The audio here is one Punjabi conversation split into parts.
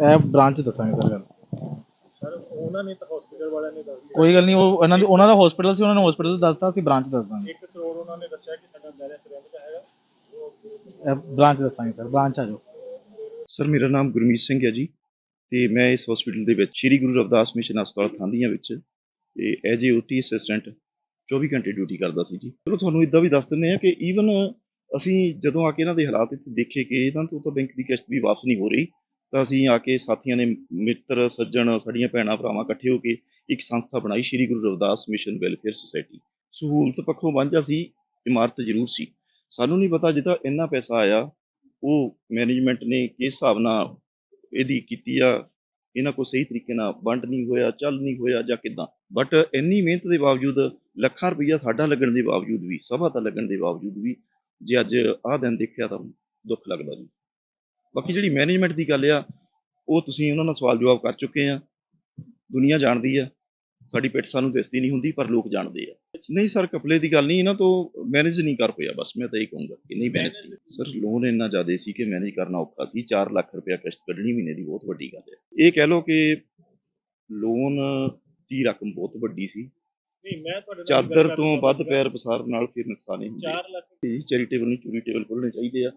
ਇਹ ਬ੍ਰਾਂਚ ਦੱਸਾਂਗੇ ਸਰ ਗੱਲ। ਸਰ ਉਹਨਾਂ ਨੇ ਤਾਂ ਹਸਪੀਟਲ ਵਾਲਿਆਂ ਨੇ ਦੱਸ ਦਿਆ ਕੋਈ ਗੱਲ ਨਹੀਂ ਉਹ ਇਹਨਾਂ ਦੀ ਉਹਨਾਂ ਦਾ ਹਸਪੀਟਲ ਸੀ ਉਹਨਾਂ ਨੇ ਹਸਪੀਟਲ ਦੱਸਤਾ ਅਸੀਂ ਬ੍ਰਾਂਚ ਦੱਸ ਦਾਂਗੇ। 1 ਕਰੋੜ ਉਹਨਾਂ ਨੇ ਦੱਸਿਆ ਕਿ ਸਾਡਾ ਬੈਲੈਂਸ ਰੈਂਟ ਦਾ ਹੈਗਾ। ਇਹ ਬ੍ਰਾਂਚ ਦੱਸਾਂਗੇ ਸਰ ਬ੍ਰਾਂਚ ਆ ਜਾਓ। ਸਰ ਮੇਰਾ ਨਾਮ ਗੁਰਮੀਤ ਸਿੰਘ ਹੈ ਜੀ ਤੇ ਮੈਂ ਇਸ ਹਸਪੀਟਲ ਦੇ ਵਿੱਚ ਸ੍ਰੀ ਗੁਰੂ ਰਵਿਦਾਸ ਮਿਸ਼ਨ ਹਸਪਤਾਲ ਥਾਂਦੀਆਂ ਵਿੱਚ ਤੇ ਐਜ ਏ ਓਟੀ ਅਸਿਸਟੈਂਟ 24 ਘੰਟੇ ਡਿਊਟੀ ਕਰਦਾ ਸੀ ਜੀ। ਚਲੋ ਤੁਹਾਨੂੰ ਇਦਾਂ ਵੀ ਦੱਸ ਦਿੰਦੇ ਆ ਕਿ ਈਵਨ ਅਸੀਂ ਜਦੋਂ ਆ ਕੇ ਇਹਨਾਂ ਦੇ ਹਾਲਾਤ ਇੱਥੇ ਦੇਖੇ ਕਿ ਇਹਨਾਂ ਤੋਂ ਤਾਂ ਬੈਂਕ ਦੀ ਕਿਸ਼ਤ ਵੀ ਵਾਪਸ ਨਹੀਂ ਹੋ ਰਹੀ ਤਾਂ ਅਸੀਂ ਆ ਕੇ ਸਾਥੀਆਂ ਨੇ ਮਿੱਤਰ, ਸੱਜਣ, ਸਾਡੀਆਂ ਭੈਣਾਂ, ਭਰਾਵਾਂ ਇਕੱਠੇ ਹੋ ਕੇ ਇੱਕ ਸੰਸਥਾ ਬਣਾਈ, Sri Guru Ravidas mission welfare society. ਸਹੂਲਤ ਪੱਖੋਂ ਵਾਂਝਾ ਸੀ, ਇਮਾਰਤ ਜ਼ਰੂਰ ਸੀ। ਸਾਨੂੰ ਨਹੀਂ ਪਤਾ ਜਿੱਦਾਂ ਇੰਨਾ ਪੈਸਾ ਆਇਆ, ਉਹ ਮੈਨੇਜਮੈਂਟ ਨੇ ਕਿਸ ਹਿਸਾਬ ਨਾਲ ਇਹਦੀ ਕੀਤੀ ਆ, ਇਹਨਾਂ ਕੋਲ ਸਹੀ ਤਰੀਕੇ ਨਾਲ ਵੰਡ ਨਹੀਂ ਹੋਇਆ, ਚੱਲ ਨਹੀਂ ਹੋਇਆ ਜਾਂ ਕਿਦਾਂ। ਬਟ ਇੰਨੀ ਮਿਹਨਤ ਦੇ ਬਾਵਜੂਦ, ਲੱਖਾਂ ਰੁਪਈਆ ਸਾਡਾ ਲੱਗਣ ਦੇ ਬਾਵਜੂਦ ਵੀ, ਸਭਾ ਤਾਂ ਲੱਗਣ ਦੇ ਬਾਵਜੂਦ ਵੀ, ਜੇ ਅੱਜ ਆਹ ਦਿਨ ਦੇਖਿਆ ਤਾਂ ਦੁੱਖ ਲੱਗਦਾ ਜੀ। ਬਾਕੀ ਜਿਹੜੀ ਮੈਨੇਜਮੈਂਟ ਦੀ ਗੱਲ ਆ ਉਹ ਤੁਸੀਂ ਉਹਨਾਂ ਨਾਲ ਸਵਾਲ ਜਵਾਬ ਕਰ ਚੁੱਕੇ ਆ। ਦੁਨੀਆ ਜਾਣਦੀ ਆ। ਸਾਡੀ ਪਿੱਠ ਸਾਨੂੰ ਦਿਸਦੀ ਨਹੀਂ ਹੁੰਦੀ ਪਰ ਲੋਕ ਜਾਣਦੇ ਆ। ਨਹੀਂ ਸਰ ਕਪਲੇ ਦੀ ਗੱਲ ਨਹੀਂ ਇਹਨਾਂ ਤੋਂ ਮੈਨੇਜ ਨਹੀਂ ਕਰ ਪਿਆ ਬਸ ਮੈਂ ਤਾਂ ਇਹ ਕਹੂੰਗਾ ਕਿ ਨਹੀਂ ਮੈਨੇਜ ਸਰ ਲੋਨ ਇੰਨਾ ਜ਼ਿਆਦਾ ਸੀ ਕਿ ਮੈਨੇਜ ਕਰਨਾ ਔਖਾ ਸੀ। 4 ਲੱਖ ਰੁਪਇਆ ਕਿਸ਼ਤ ਕੱਢਣੀ ਮਹੀਨੇ ਦੀ ਬਹੁਤ ਵੱਡੀ ਗੱਲ ਹੈ ਇਹ ਕਹਿ ਲਓ ਕਿ ਲੋਨ ਦੀ ਰਕਮ ਬਹੁਤ ਵੱਡੀ ਸੀ। ਨਹੀਂ ਮੈਂ ਤੁਹਾਡੇ ਚਾਦਰ ਤੋਂ ਵੱਧ। ਪੈਰ ਪਸਾਰ ਨਾਲ ਫਿਰ ਨੁਕਸਾਨ ਹੀ ਹੁੰਦੇ 4 ਲੱਖ ਜੀ ਚੈਰੀਟੇਬਲ ਨਹੀਂ ਚੈਰੀਟੇਬਲ ਖੋਲਣੇ ਚਾਹੀਦੇ ਆ।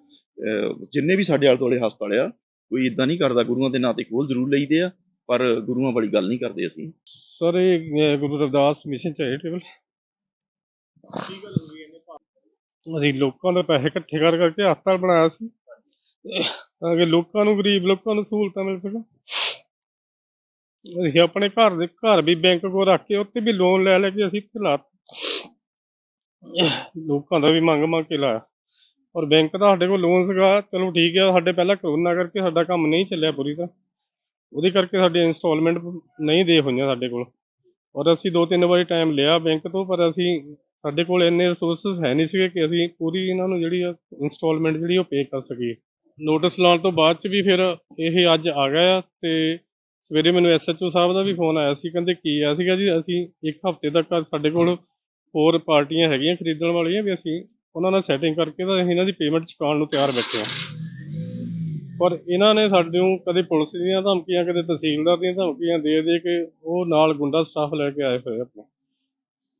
ਜਿੰਨੇ ਵੀ ਸਾਡੇ ਆਲੇ ਦੁਆਲੇ ਹਸਪਤਾਲ ਆ, ਕੋਈ ਇਦਾਂ ਨਹੀਂ ਕਰਦਾ, ਗੁਰੂਆਂ ਦੇ ਨਾਂ ਤੇ ਖੋਲ ਜ਼ਰੂਰ ਲਈਦੇ ਆ, ਪਰ ਗੁਰੂਆਂ ਵਾਲੀ ਗੱਲ ਨਹੀਂ ਕਰਦੇ ਅਸੀਂ। ਸਰ, ਇਹ ਗੁਰੂ ਰਵਿਦਾਸ ਮਿਸ਼ਨ ਚੈਰੀਟੇਬਲ ਕੀ ਗੱਲ ਹੋਈ ਇਹਨੇ ਅਸੀਂ ਲੋਕਾਂ ਦੇ ਪੈਸੇ ਇਕੱਠੇ ਕਰ, ਕਰਕੇ ਹਸਪਤਾਲ ਬਣਾਇਆ ਸੀ। ਤਾਂ ਕਿ ਲੋਕਾਂ ਨੂੰ, ਗਰੀਬ ਲੋਕਾਂ ਨੂੰ ਸਹੂਲਤਾਂ ਮਿਲ ਸਕਣ। ਅਸੀਂ ਆਪਣੇ ਘਰ ਦੇ, ਘਰ ਵੀ ਬੈਂਕ ਕੋਲ ਰੱਖ ਕੇ ਉੱਤੇ ਵੀ ਲੋਨ ਲੈ ਲੈ ਕੇ ਅਸੀਂ ਇੱਥੇ ਲਾ ਲੋਕਾਂ ਦਾ ਵੀ ਮੰਗ ਮੰਗ ਕੇ ਲਾਇਆ। ਔਰ ਬੈਂਕ ਦਾ ਸਾਡੇ ਕੋਲ ਲੋਨ ਸੀਗਾ, ਚਲੋ ਠੀਕ ਹੈ, ਸਾਡੇ ਪਹਿਲਾਂ ਕਰੋਨਾ ਕਰਕੇ ਸਾਡਾ ਕੰਮ ਨਹੀਂ ਚੱਲਿਆ ਪੂਰੀ ਤਰ੍ਹਾਂ। ਉਹਦੇ ਕਰਕੇ ਸਾਡੀ ਇਨਸਟਾਲਮੈਂਟ ਨਹੀਂ ਦੇ ਹੋਈਆਂ ਸਾਡੇ ਕੋਲ। ਔਰ ਅਸੀਂ ਦੋ ਤਿੰਨ ਵਾਰੀ ਟਾਈਮ ਲਿਆ ਬੈਂਕ ਤੋਂ, ਪਰ ਅਸੀਂ ਸਾਡੇ ਕੋਲ ਇੰਨੇ ਰਿਸੋਰਸਸ ਹੈ ਨਹੀਂ ਸੀਗੇ ਕਿ ਅਸੀਂ ਪੂਰੀ ਇਹਨਾਂ ਨੂੰ ਜਿਹੜੀ ਇਨਸਟਾਲਮੈਂਟ ਜਿਹੜੀ ਉਹ ਪੇ ਕਰ ਸਕੀਏ। ਨੋਟਿਸ ਲਾਉਣ ਤੋਂ ਬਾਅਦ ਚ ਵੀ ਫਿਰ ਇਹ ਅੱਜ ਆ ਗਿਆ ਆ ਤੇ ਸਵੇਰੇ ਮੈਨੂੰ ਐਸਐਚਓ ਸਾਹਿਬ ਦਾ ਵੀ ਫੋਨ ਆਇਆ ਸੀ, ਕਹਿੰਦੇ ਕੀ ਆ ਸੀਗਾ ਜੀ, ਅਸੀਂ ਇੱਕ ਹਫ਼ਤੇ ਤੱਕ ਸਾਡੇ ਕੋਲ ਹੋਰ ਪਾਰਟੀਆਂ ਹੈਗੀਆਂ ਖਰੀਦਣ ਵਾਲੀਆਂ ਵੀ ਅਸੀਂ ਉਹਨਾਂ ਨਾਲ ਸੈਟਿੰਗ ਕਰਕੇ ਤਾਂ ਅਸੀਂ ਇਹਨਾਂ ਦੀ ਪੇਮੈਂਟ ਚੁਕਾਉਣ ਨੂੰ ਤਿਆਰ ਬੈਠੇ ਹਾਂ। ਪਰ ਇਹਨਾਂ ਨੇ ਸਾਡੇ ਨੂੰ ਕਦੇ ਪੁਲਿਸ ਦੀਆਂ ਧਮਕੀਆਂ, ਕਦੇ ਤਹਿਸੀਲਦਾਰ ਦੀਆਂ ਧਮਕੀਆਂ ਦੇ ਦੇ ਕੇ ਉਹ ਨਾਲ ਗੁੰਡਾ ਸਟਾਫ ਲੈ ਕੇ ਆਏ ਹੋਏ ਆਪਣੇ।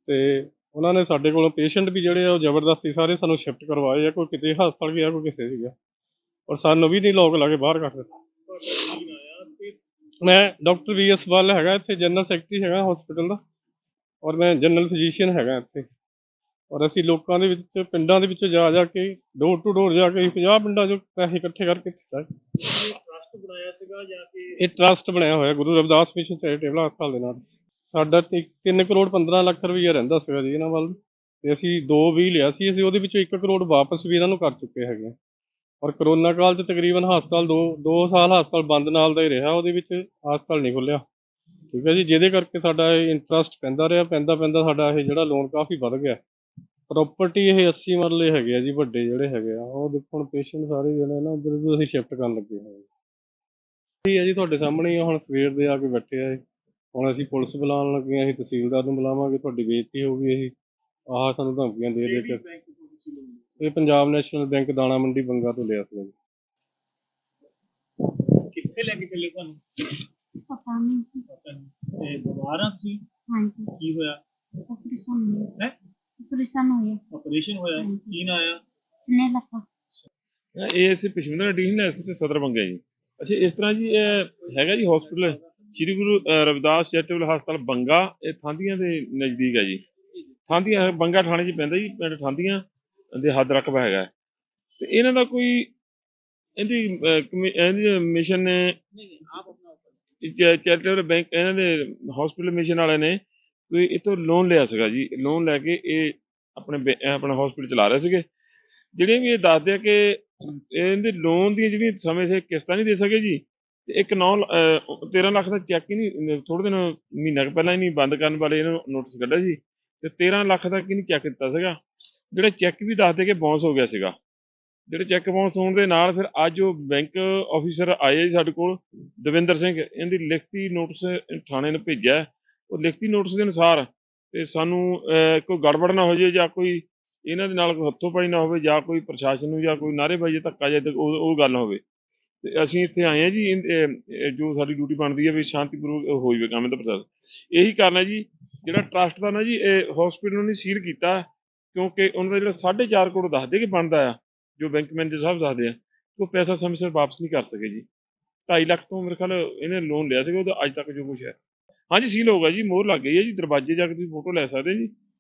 ਤੇ ਉਹਨਾਂ ਨੇ ਸਾਡੇ ਕੋਲੋਂ ਪੇਸ਼ੈਂਟ ਵੀ ਜਿਹੜੇ ਆ ਉਹ ਜ਼ਬਰਦਸਤੀ ਸਾਰੇ ਸਾਨੂੰ ਸ਼ਿਫਟ ਕਰਵਾਏ ਆ, ਕੋਈ ਕਿਤੇ ਹਸਪਤਾਲ ਗਿਆ, ਕੋਈ ਕਿਸੇ ਸੀ ਗਿਆ ਔਰ ਸਾਨੂੰ ਵੀ ਨਹੀਂ ਲੋਕ ਲਾ ਕੇ ਬਾਹਰ ਕੱਢ ਦਿੱਤਾ। ਮੈਂ ਡਾਕਟਰ ਵੀ ਐਸ ਵੱਲ ਹੈਗਾ ਇੱਥੇ, ਜਨਰਲ ਸੈਕਟਰੀ ਹੈਗਾ ਹਸਪੀਟਲ ਦਾ ਔਰ ਮੈਂ ਜਨਰਲ ਫਿਜ਼ੀਸ਼ੀਅਨ ਹੈਗਾ ਇੱਥੇ। ਔਰ ਅਸੀਂ ਲੋਕਾਂ ਦੇ ਵਿੱਚ ਪਿੰਡਾਂ ਦੇ ਵਿੱਚ ਜਾ ਜਾ ਕੇ ਡੋਰ ਟੂ ਡੋਰ ਜਾ ਕੇ 50 ਪਿੰਡਾਂ ਚੋਂ ਪੈਸੇ ਇਕੱਠੇ ਕਰਕੇ। ਇਹ ਟਰਸਟ ਬਣਾਇਆ ਸੀਗਾ ਜਾਂ ਕਿ ਇਹ ਟਰਸਟ ਬਣਿਆ ਹੋਇਆ ਗੁਰੂ ਰਵਿਦਾਸ ਮਿਸ਼ਨ ਚੈਰੀਟੇਬਲ ਹਸਪਤਾਲ ਦੇ ਨਾਲ ਸਾਡਾ 3 ਕਰੋੜ 15 ਲੱਖ ਰੁਪਈਆ ਰਹਿੰਦਾ ਸੀਗਾ ਜੀ ਇਹਨਾਂ ਵੱਲ ਤੇ ਅਸੀਂ ਦੋ ਵੀ ਲਿਆ ਸੀ ਅਸੀਂ ਉਹਦੇ ਵਿੱਚੋਂ 1 ਕਰੋੜ ਵਾਪਸ ਵੀ ਇਹਨਾਂ ਨੂੰ ਕਰ ਚੁੱਕੇ ਹੈਗੇ। ਔਰ ਕਰੋਨਾ ਕਾਲ 'ਚ ਤਕਰੀਬਨ ਹਸਪਤਾਲ ਦੋ ਦੋ ਸਾਲ ਹਸਪਤਾਲ ਬੰਦ ਨਾਲ ਦਾ ਹੀ ਰਿਹਾ ਉਹਦੇ ਵਿੱਚ ਹਸਪਤਾਲ ਨਹੀਂ ਖੁੱਲਿਆ ਠੀਕ ਹੈ ਜੀ ਜਿਹਦੇ ਕਰਕੇ ਸਾਡਾ ਇਹ ਇੰਟਰਸਟ ਪੈਂਦਾ ਰਿਹਾ ਪੈਂਦਾ ਪੈਂਦਾ ਸਾਡਾ ਇਹ ਜਿਹੜਾ ਲੋਨ ਕਾਫੀ ਵੱਧ ਗਿਆ ਪ੍ਰਾਪਰਟੀ ਇਹ 80 ਮਰਲੇ ਹੈਗੇ ਆ ਜੀ ਵੱਡੇ ਜਿਹੜੇ ਹੈਗੇ ਆ। ਉਹ ਦੇਖੋ ਹੁਣ ਪੇਸ਼ੈਂਟ ਸਾਰੇ ਜਿਹੜੇ ਨਾ ਉਧਰ ਨੂੰ ਅਸੀਂ ਸ਼ਿਫਟ ਕਰਨ ਲੱਗੇ ਹਾਂ ਠੀਕ ਹੈ ਜੀ ਤੁਹਾਡੇ ਸਾਹਮਣੇ ਹੀ ਆ, ਹੁਣ ਸਵੇਰ ਦੇ ਆ ਕੇ ਬੈਠੇ ਆ ਇਹ। ਹੁਣ ਅਸੀਂ ਪੁਲਿਸ ਬੁਲਾਉਣ ਲੱਗੇ ਆ ਅਸੀਂ ਤਹਿਸੀਲਦਾਰ ਨੂੰ ਬੁਲਾਵਾਂਗੇ ਤੁਹਾਡੀ ਬੇਇੱਜ਼ਤੀ ਹੋਊਗੀ ਇਹ ਆਹ ਸਾਨੂੰ ਧਮਕੀਆਂ ਦੇ ਦੇ ਕਿਹੜੀ ਕੇ ਬੈਂਕ ਤੋਂ ਤੁਸੀਂ ਲੋਨ ਲਿਆ? ਇਹ ਪੰਜਾਬ ਨੈਸ਼ਨਲ ਬੈਂਕ ਦਾਣਾ ਮੰਡੀ ਬੰਗਾ ਤੋਂ ਲਿਆ ਸੀ। ਕਿੱਥੇ ਲੈ ਕੇ ਚੱਲੇ ਤੁਹਾਨੂੰ? ਪਤਾ ਨਹੀਂ। ਪਤਾ ਨਹੀਂ। ਤੇ ਦੁਬਾਰਾ ਤੁਸੀਂ ਹਾਂਜੀ। ਕੀ ਹੋਇਆ? ਆਪਰੇਸ਼ਨ ਹੈ? ਆਪਰੇਸ਼ਨ ਹੋਇਆ। ਆਪਰੇਸ਼ਨ ਹੋਇਆ। ਕੀ ਨਾ ਆਇਆ ਸਨੇ ਲੱਗਾ ਇਹ ਅਸੀਂ ਪਸ਼ਮਿਨਾ ਐਡੀਸ਼ਨ ਹੈ ਇਸ ਸਦਰ ਬੰਗਾ ਜੀ। ਅੱਛਾ ਇਸ ਤਰ੍ਹਾਂ ਜੀ ਇਹ ਹੈਗਾ ਜੀ ਹਸਪੀਟਲ ਸ੍ਰੀ ਗੁਰੂ ਰਵਿਦਾਸ ਚੈਰੀਟੇਬਲ ਹਸਪਤਾਲ ਬੰਗਾ। ਇਹ ਥਾਂਦੀਆਂ ਦੇ ਨਜ਼ਦੀਕ ਹੈ ਜੀ। ਥਾਂਦੀਆਂ ਬੰਗਾ ਥਾਣੇ 'ਚ ਪੈਂਦਾ ਜੀ ਪਿੰਡ ਥਾਂਦੀਆਂ ਦੇ ਹੱਦ ਰਕਬਾ ਹੈਗਾ। ਤੇ ਇਹਨਾਂ ਦਾ ਕੋਈ ਇਹਦੀ ਇਹਦੀ ਮਿਸ਼ਨ ਨੇ ਚੈਰੀਟੇਬਲ ਬੈਂਕ ਇਹਨਾਂ ਦੇ ਹਸਪੀਟਲ ਮਿਸ਼ਨ ਵਾਲੇ ਨੇ ਕੋਈ ਇਤੋਂ ਲੋਨ ਲਿਆ ਸੀਗਾ ਜੀ। ਲੋਨ ਲੈ ਕੇ ਇਹ ਆਪਣੇ ਬੇ ਆਪਣਾ ਹਸਪੀਟਲ ਚਲਾ ਰਹੇ ਸੀਗੇ। ਜਿਹੜੀਆਂ ਵੀ ਇਹ ਦੱਸਦੇ ਆ ਕਿ ਇਹਦੇ ਲੋਨ ਦੀਆਂ ਜਿਹੜੀਆਂ ਸਮੇਂ ਸਿਰ ਕਿਸ਼ਤਾਂ ਨਹੀਂ ਦੇ ਸਕੇ ਜੀ, ਤੇ ਇੱਕ 9 13 ਲੱਖ ਦਾ ਚੈੱਕ ਹੀ ਨਹੀਂ ਥੋੜੇ ਦਿਨ ਮਹੀਨਾ ਕੁ ਪਹਿਲਾਂ ਹੀ ਨਹੀਂ ਬੰਦ ਕਰਨ ਵਾਲੇ ਇਹਨੂੰ ਨੋਟਿਸ ਕੱਢਿਆ ਸੀ, ਤੇ 13 ਲੱਖ ਦਾ ਕੀ ਨਹੀਂ ਚੈੱਕ ਦਿੱਤਾ ਸੀਗਾ। ਜਿਹੜਾ ਚੈੱਕ ਵੀ ਦੱਸਦੇ ਕਿ ਬਾਉਂਸ ਹੋ ਗਿਆ ਸੀਗਾ। ਜਿਹੜੇ ਚੈੱਕ ਬਾਉਂਸ ਹੋਣ ਦੇ ਨਾਲ ਫਿਰ ਅੱਜ ਉਹ ਬੈਂਕ ਆਫੀਸਰ ਆਏ ਜੀ ਸਾਡੇ ਕੋਲ, ਦਵਿੰਦਰ ਸਿੰਘ, ਇਹਦੀ ਲਿਖਤੀ ਨੋਟਿਸ ਥਾਣੇ ਨੂੰ ਭੇਜਿਆ। ਉਹ ਲਿਖਤੀ ਨੋਟਿਸ ਦੇ ਅਨੁਸਾਰ ਤੇ ਸਾਨੂੰ ਕੋਈ ਗੜਬੜ ਨਾ ਹੋ ਜਾਏ ਜਾਂ ਕੋਈ ਇਹਨਾਂ ਦੇ ਨਾਲ ਕੋਈ ਹੱਥੋਂ ਪਾਈ ਨਾ ਹੋਵੇ ਜਾਂ ਕੋਈ ਪ੍ਰਸ਼ਾਸਨ ਨੂੰ ਜਾਂ ਕੋਈ ਨਾਅਰੇਬਾਜ਼ੀ ਧੱਕਾ ਜੇ ਉਹ ਗੱਲ ਹੋਵੇ। ਤੇ ਅਸੀਂ ਇੱਥੇ ਆਏ ਆ ਜੀ ਜੋ ਸਾਡੀ ਡਿਊਟੀ ਬਣਦੀ ਹੈ ਵੀ ਸ਼ਾਂਤੀਪੂਰਵਕ ਹੋ ਜਾਵੇ ਕੰਮ ਦਾ ਪ੍ਰੋਸੈਸ ਇਹੀ ਕਾਰਨ ਹੈ ਜੀ, ਜਿਹੜਾ ਟਰਸਟ ਦਾ ਨਾ ਜੀ, ਇਹ ਹਸਪੀਟਲ ਨੂੰ ਨਹੀਂ ਸੀਲ ਕੀਤਾ ਕਿਉਂਕਿ ਉਹਨਾਂ ਦਾ ਜਿਹੜਾ 4.5 ਕਰੋੜ ਦੱਸਦੇ ਕਿ ਬਣਦਾ ਆ, ਜੋ ਬੈਂਕ ਮੈਨੇਜਰ ਸਾਹਿਬ ਦੱਸਦੇ ਆ, ਉਹ ਪੈਸਾ ਸਮੇਂ ਸਿਰ ਵਾਪਸ ਨਹੀਂ ਕਰ ਸਕੇ ਜੀ। 2.5 ਲੱਖ ਤੋਂ ਮੇਰੇ ਖਿਆਲ ਇਹਨੇ ਲੋਨ ਲਿਆ ਸੀਗਾ ਉਹਦਾ ਅੱਜ ਤੱਕ ਜੋ ਕੁਛ ਹੈ। ਹਾਂਜੀ ਸੀਲ ਹੋ ਜੀ, ਮੋਹਰ ਲੱਗ ਗਈ ਹੈ ਜੀ, ਦਰਵਾਜ਼ੇ ਜਾ ਕੇ ਤੁਸੀਂ ਫੋਟੋ ਲੈ ਸਕਦੇ ਜੀ।